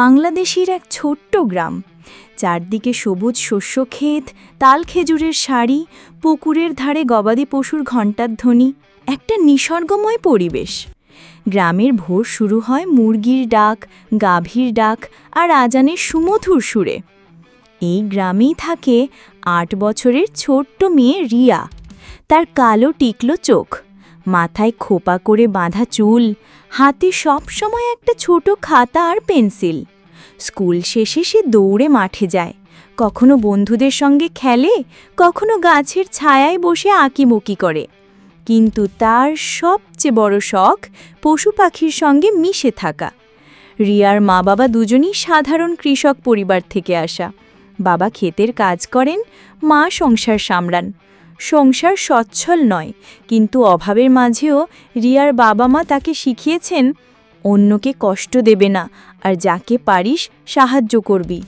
বাংলাদেশের এক ছোট্ট গ্রাম। চারদিকে সবুজ শস্যক্ষেত তাল খেজুরের শাড়ি পুকুরের ধারে গবাদি পশুর ঘণ্টার ধ্বনি, একটা নিসর্গময় পরিবেশ। গ্রামের ভোর শুরু হয় মুরগির ডাক, গাভীর ডাক আর আজানের সুমধুর সুরে। এই গ্রামেই থাকে আট বছরের ছোট্ট মেয়ে রিয়া। তার কালো টিকলো চোখ। মাথায় খোপা করে বাঁধা চুল, হাতে সবসময় একটা ছোট খাতা আর পেন্সিল। স্কুল শেষে সে দৌড়ে মাঠে যায়। কখনো বন্ধুদের সঙ্গে খেলে, কখনো গাছের ছায়ায় বসে আঁকিমুকি করে। কিন্তু তার সবচেয়ে বড় শখ পশু পাখির সঙ্গে মিশে থাকা। রিয়ার মা বাবা দুজনই সাধারণ কৃষক পরিবার থেকে আসা। বাবা ক্ষেতের কাজ করেন, মা সংসার সামলান। সংসার সচ্ছল নয়। কিন্তু অভাবের মাঝেও রিয়ার বাবা মা তাকে শিখিয়েছেন, অন্যকে কষ্ট দেবে না, আর যাকে পারিস সাহায্য করবি।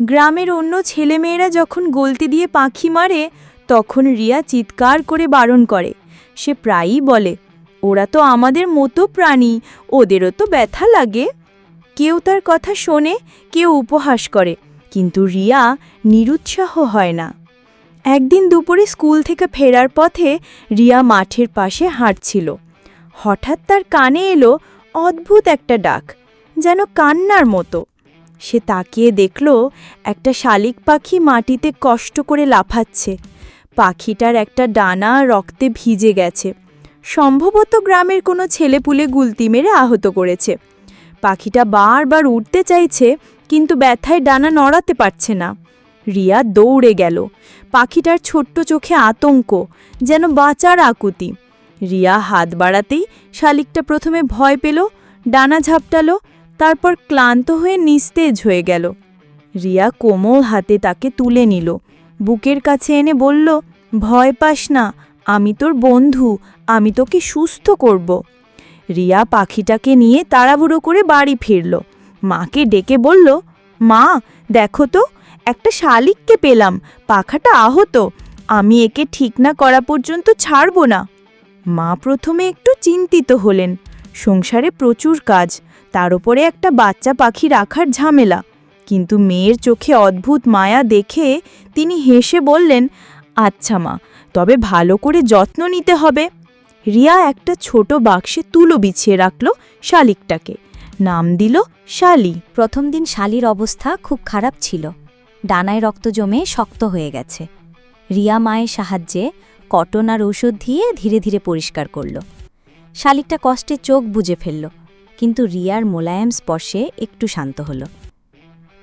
গ্রামের অন্য ছেলেমেয়েরা যখন গলতি দিয়ে পাখি মারে, তখন রিয়া চিৎকার করে বারণ করে। সে প্রায়ই বলে, ওরা তো আমাদের মতো প্রাণী, ওদেরও তো ব্যথা লাগে। কেউ তার কথা শোনে, কেউ উপহাস করে, কিন্তু রিয়া নিরুৎসাহ হয় না। একদিন দুপুরে স্কুল থেকে ফেরার পথে রিয়া মাঠের পাশে হাঁটছিল। হঠাৎ তার কানে এলো অদ্ভুত একটা ডাক, যেন কান্নার মতো। সে তাকিয়ে দেখল একটা শালিক পাখি মাটিতে কষ্ট করে লাফাচ্ছে। পাখিটার একটা ডানা রক্তে ভিজে গেছে। সম্ভবত গ্রামের কোনো ছেলেপুলে গুলতি মেরে আহত করেছে। পাখিটা বারবার উঠতে চাইছে, কিন্তু ব্যথায় ডানা নড়াতে পারছে না। রিয়া দৌড়ে গেল। পাখিটার ছোট্ট চোখে আতঙ্ক, যেন বাঁচার আকুতি। রিয়া হাত বাড়াতেই শালিকটা প্রথমে ভয় পেল, ডানা ঝাপটালো, তারপর ক্লান্ত হয়ে নিস্তেজ হয়ে গেল। রিয়া কোমল হাতে তাকে তুলে নিল, বুকের কাছে এনে বলল, ভয় পাস না, আমি তোর বন্ধু, আমি তোকে সুস্থ করব। রিয়া পাখিটাকে নিয়ে তাড়াহুড়ো করে বাড়ি ফিরল। মাকে ডেকে বলল, মা, দেখো তো একটা শালিককে পেলাম, পাখাটা আহত। আমি একে ঠিক না করা পর্যন্ত ছাড়ব না। মা প্রথমে একটু চিন্তিত হলেন। সংসারে প্রচুর কাজ, তার উপরে একটা বাচ্চা পাখি রাখার ঝামেলা। কিন্তু মেয়ের চোখে অদ্ভুত মায়া দেখে তিনি হেসে বললেন আচ্ছা মা, তবে ভালো করে যত্ন নিতে হবে। রিয়া একটা ছোট বাক্সে তুলো বিছিয়ে রাখল শালিকটাকে। নাম দিল শালি। প্রথম দিন শালির অবস্থা খুব খারাপ ছিল। ডানায় রক্ত জমে শক্ত হয়ে গেছে। রিয়া মায়ের সাহায্যে কটন আর ঔষধ দিয়ে ধীরে ধীরে পরিষ্কার করল। শালিকটা কষ্টে চোখ বুজে ফেলল, কিন্তু রিয়ার মোলায়েম স্পর্শে একটু শান্ত হল।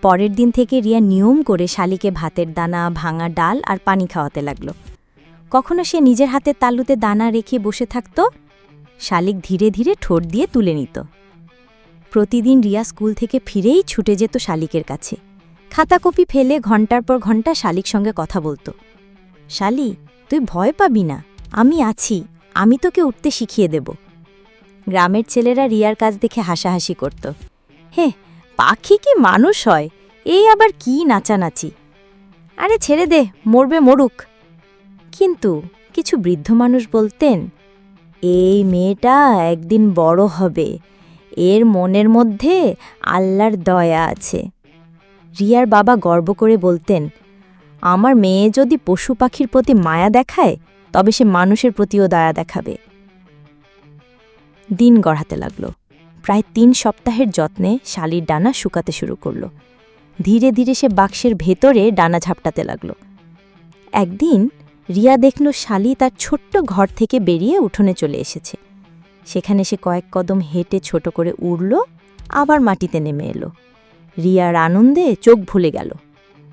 পরের দিন থেকে রিয়া নিয়ম করে শালিকে ভাতের দানা, ভাঙা ডাল আর পানি খাওয়াতে লাগল। কখনো সে নিজের হাতে তালুতে দানা রেখে বসে থাকত? শালিক ধীরে ধীরে ঠোঁট দিয়ে তুলে নিত। প্রতিদিন রিয়া স্কুল থেকে ফিরেই ছুটে যেত শালিকের কাছে। খাতা কপি ফেলে ঘণ্টার পর ঘণ্টা শালিক সঙ্গে কথা বলতো। শালি, তুই ভয় পাবি না, আমি আছি, আমি তোকে উঠতে শিখিয়ে দেব। গ্রামের ছেলেরা রিয়ার কাজ দেখে হাসাহাসি করত। হে, পাখি কি মানুষ হয়, এই আবার কি নাচানাচি? আরে ছেড়ে দে, মরবে মরুক। কিন্তু কিছু বৃদ্ধ মানুষ বলতেন, এই মেয়েটা একদিন বড় হবে, এর মনের মধ্যে আল্লাহর দয়া আছে। রিয়ার বাবা গর্ব করে বলতেন, আমার মেয়ে যদি পশু পাখির প্রতি মায়া দেখায়, তবে সে মানুষের প্রতিও দয়া দেখাবে। দিন গড়াতে লাগল। প্রায় তিন সপ্তাহের যত্নে শালির ডানা শুকাতে শুরু করল। ধীরে ধীরে সে বাক্সের ভেতরে ডানা ঝাপটাতে লাগল। একদিন রিয়া দেখল শালি তার ছোট্ট ঘর থেকে বেরিয়ে উঠোনে চলে এসেছে। সেখানে সে কয়েক কদম হেঁটে ছোট করে উড়ল, আবার মাটিতে নেমে এলো। রিয়ার আনন্দে চোখ ভুলে গেল।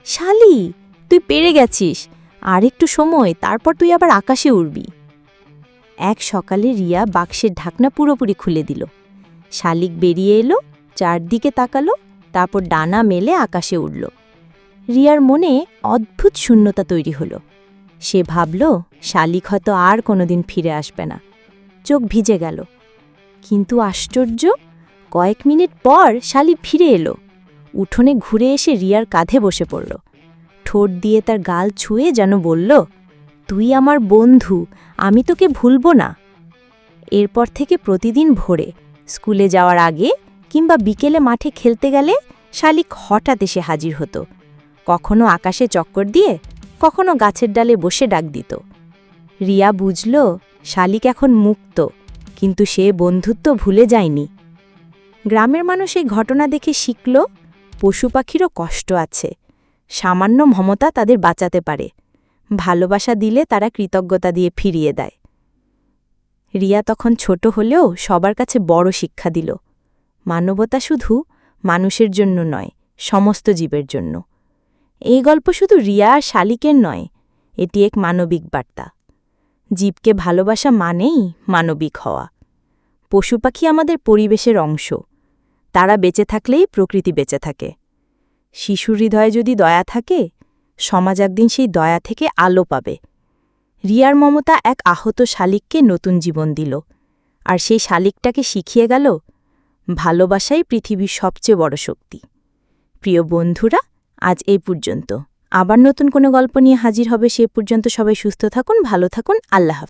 শালি, তুই পেরে গেছিস। আর একটু সময়, তারপর তুই আবার আকাশে উড়বি। এক সকালে রিয়া বাক্সের ঢাকনা পুরোপুরি খুলে দিল। শালিক বেরিয়ে এলো, চারদিকে তাকালো, তারপর ডানা মেলে আকাশে উড়ল। রিয়ার মনে অদ্ভুত শূন্যতা তৈরি হলো। সে ভাবল, শালিক হয়তো আর কোনোদিন ফিরে আসবে না। চোখ ভিজে গেল। কিন্তু আশ্চর্য, কয়েক মিনিট পর শালি ফিরে এলো। উঠোনে ঘুরে এসে রিয়ার কাঁধে বসে পড়ল। ঠোঁট দিয়ে তার গাল ছুঁয়ে যেন বলল, তুই আমার বন্ধু, আমি তোকে ভুলব না। এরপর থেকে প্রতিদিন ভোরে, স্কুলে যাওয়ার আগে কিংবা বিকেলে মাঠে খেলতে গেলে শালিক হঠাৎ এসে হাজির হতো। কখনো আকাশে চক্কর দিয়ে, কখনো গাছের ডালে বসে ডাক দিত। রিয়া বুঝল, শালিক এখন মুক্ত, কিন্তু সে বন্ধুত্ব ভুলে যায়নি। গ্রামের মানুষ এই ঘটনা দেখে শিখল পশু পাখিরও কষ্ট আছে। সামান্য মমতা তাদের বাঁচাতে পারে। ভালোবাসা দিলে তারা কৃতজ্ঞতা দিয়ে ফিরিয়ে দেয়। রিয়া তখন ছোট হলেও সবার কাছে বড় শিক্ষা দিল। মানবতা শুধু মানুষের জন্য নয়, সমস্ত জীবের জন্য। এই গল্প শুধু রিয়া আর শালিকের নয়, এটি এক মানবিক বার্তা। জীবকে ভালোবাসা মানেই মানবিক হওয়া। পশু পাখি আমাদের পরিবেশের অংশ। তারা বেঁচে থাকলেই প্রকৃতি বেঁচে থাকে। শিশুর হৃদয়ে যদি দয়া থাকে, সমাজ একদিন সেই দয়া থেকে আলো পাবে। রিয়ার মমতা এক আহত শালিককে নতুন জীবন দিল। আর সেই শালিকটাকে শিখিয়ে গেল, ভালোবাসাই পৃথিবীর সবচেয়ে বড় শক্তি। প্রিয় বন্ধুরা, আজ এই পর্যন্ত। আবার নতুন কোনো গল্প নিয়ে হাজির হবে সে পর্যন্ত সবাই সুস্থ থাকুন, ভালো থাকুন, আল্লাহ